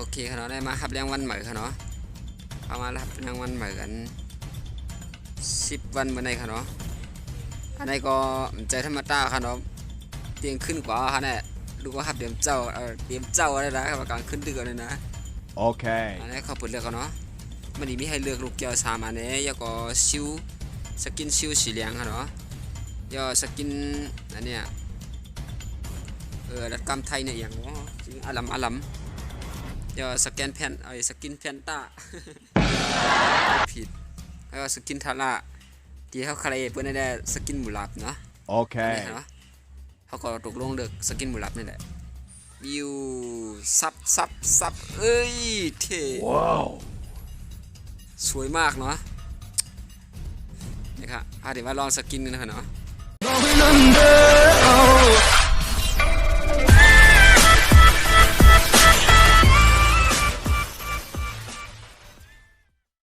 โอเคค่ะเนาะได้มาครับเลี้ยงวันใหม่ค่ะเนาะเอามารับเลี้ยงวันใหม่กันสิบวันมาในค่ะเนาะอันนี้ก็ใจธรรมดาค่ะเนาะเตียงขึ้นกว่าค่ะเนี่ยลูกว่าครับเตรียมเจ้าเออเตรียมเจ้าอะไรนะครับกลางขึ้นดึกเลยนะ Okay. อันนี้เขาเปิดเลือกกันเนาะมันนี้มีให้เลือกลูกเกียวสามอันนี้แล้วก็ชิวสกินชิวสีเหลืองค่ะเนาะแล้วสกินอันเนี้ยเออรัดกรรมไทยเนี่ยอย่างว่าจริงอลัมอลัม แล้วสแกนแผ่นไอ้สกินแพนต้าผิดแล้วก็สกินทาร่าที่เขาใครเพื่อนได้สกินหมูหลับเนาะนี่ Okay. เนาะเขาก็ตกลงเลือกสกินหมูหลับนี่แหละวิวซับซับซับเอ้ยเท่ Whoa. สวยมากเนาะนี่ครับอะเดี๋ยวมาลองสกินกันนะครับเนาะ Going under, oh,